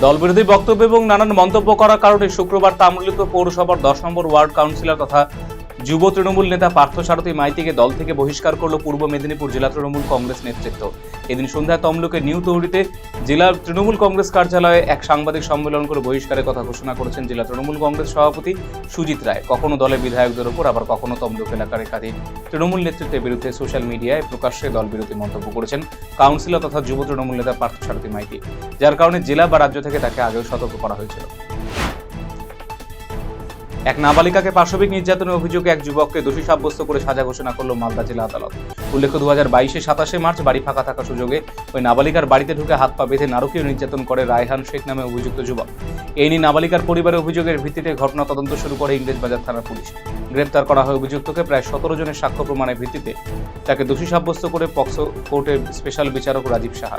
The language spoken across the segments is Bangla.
দলবিরোধী বক্তব্য এবং নানান মন্তব্য করার কারণে শুক্রবার তাম্রলিপ্ত পৌরসভার দশ নম্বর ওয়ার্ড কাউন্সিলর তথা যুব তৃণমূল নেতা পার্থসারথী মাইতিকে দল থেকে বহিষ্কার করল পূর্ব মেদিনীপুর জেলা তৃণমূল কংগ্রেস নেতৃত্ব। এদিন সন্ধ্যায় তমলুকের নিউ তৌরিতে জেলা তৃণমূল কংগ্রেস কার্যালয়ে এক সাংবাদিক সম্মেলন করে বহিষ্কারের কথা ঘোষণা করেছেন জেলা তৃণমূল কংগ্রেস সভাপতি সুজিত রায়। কখনো দলের বিধায়কদের উপর আবার কখনো তমলুক এলাকার একাধিক তৃণমূল নেতৃত্বের বিরুদ্ধে সোশ্যাল মিডিয়ায় প্রকাশ্যে দল বিরোধী মন্তব্য করেছেন কাউন্সিলর তথা যুব তৃণমূল নেতা পার্থসারথী মাইতি। যার কারণে জেলা বা রাজ্য থেকে তাকে আগেও সতর্ক করা হয়েছিল। এক নাবালিকাকে পাশবিক নির্যাতনের অভিযোগে এক যুবককে দোষী সাব্যস্ত করে সাজা ঘোষণা করল মালদা জেলা আদালত। উল্লেখ্য দু হাজার বাইশে সাতাশে মার্চ বাড়ি ফাঁকা থাকা সুযোগে ওই নাবালিকার বাড়িতে ঢুকে হাত পা বেঁধে নারকীয় নির্যাতন করে রায়হান শেখ নামে অভিযুক্ত যুবক। এই নিয়ে নাবালিকার পরিবারের অভিযোগের ভিত্তিতে ঘটনা তদন্ত শুরু করে ইংরেজবাজার থানার পুলিশ। গ্রেপ্তার করা হয় অভিযুক্তকে প্রায় সতেরো জনের সাক্ষ্য প্রমাণের ভিত্তিতে। তাকে দোষী সাব্যস্ত করে পক্সো কোর্টের স্পেশাল বিচারক রাজীব সাহা।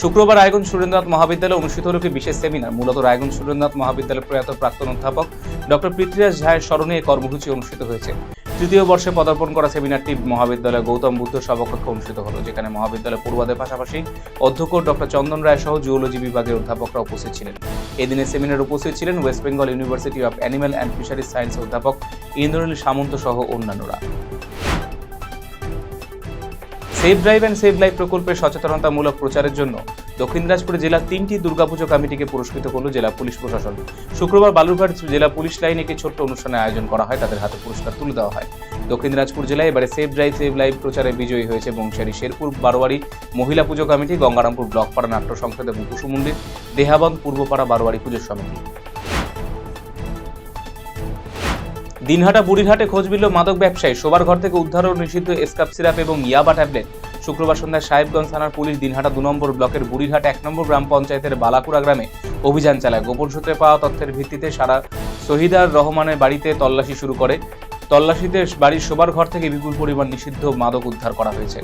শুক্রবার রায়গঞ্জ সুরেন্দ্রনাথ মহাবিদ্যালয়ে অনুষ্ঠিত হল একটি বিশেষ সেমিনার মূলত রায়গঞ্জ সুরেন্দ্রনাথ মহাবিদ্যালয়ের প্রয়াত প্রাক্তন অধ্যাপক ডক্টর পৃথ্বীরাজ ঝায়ের স্মরণে এই কর্মসূচি অনুষ্ঠিত হয়েছে। তৃতীয় বর্ষে পদার্পণ করা সেমিনারটি মহাবিদ্যালয় গৌতম বুদ্ধ সভাকক্ষে অনুষ্ঠিত হলো, যেখানে মহাবিদ্যালয় পড়ুয়াদের পাশাপাশি অধ্যক্ষ ডক্টর চন্দন রায় সহ জুওলজি বিভাগের অধ্যাপকরা উপস্থিত ছিলেন। এদিনের সেমিনারে উপস্থিত ছিলেন west Bengal university of animal and fisheries science অধ্যাপক ইন্দ্রনীল সামন্ত সহ অন্যান্যরা। Save drive and save life প্রকল্পের সচেতনতামূলক প্রচারের জন্য দক্ষিণ দিনাজপুর জেলার তিনটি দুর্গাপুজো কমিটিকে পুরস্কৃত করল জেলা পুলিশ প্রশাসন। শুক্রবার বালুরঘাট জেলা পুলিশ লাইনে একটি ছোট্ট অনুষ্ঠানের আয়োজন করা হয়, তাদের হাতে পুরস্কার তুলে দেওয়া হয়। দক্ষিণ দিনাজপুর জেলায় এবারে সেভ ড্রাইভ সেভ লাইফ প্রচারে বিজয়ী হয়েছে বংশারী শেরপুর, বারোয়ারি মহিলা পুজো কমিটি, গঙ্গারামপুর ব্লকপাড়া নাট্য সংসদ এবং কুসুমন্দির দেহাবন্দ পূর্বপাড়া বারোয়ারি পুজো সমিতি। দিনহাটা বুড়িরহাটে খোঁজ মিলল মাদক ব্যবসায়ী। শোবার ঘর থেকে উদ্ধার ও নিষিদ্ধ এসকাপ সিরাপ এবং ইয়াবা ট্যাবলেট। শুক্রবার সন্ধ্যায় সাহেবগঞ্জ থানার পুলিশ দিনহাটা দু নম্বর ব্লকের বুড়িরহাট এক নম্বর গ্রাম পঞ্চায়েতের বালাকুড়া গ্রামে অভিযান চালায়। গোপন সূত্রে পাওয়া তথ্যের ভিত্তিতে সারা শহীদার রহমানের বাড়িতে তল্লাশি শুরু করে। তল্লাশিতে বাড়ির শোবার ঘর থেকে বিপুল পরিমাণ নিষিদ্ধ মাদক উদ্ধার করা হয়েছে।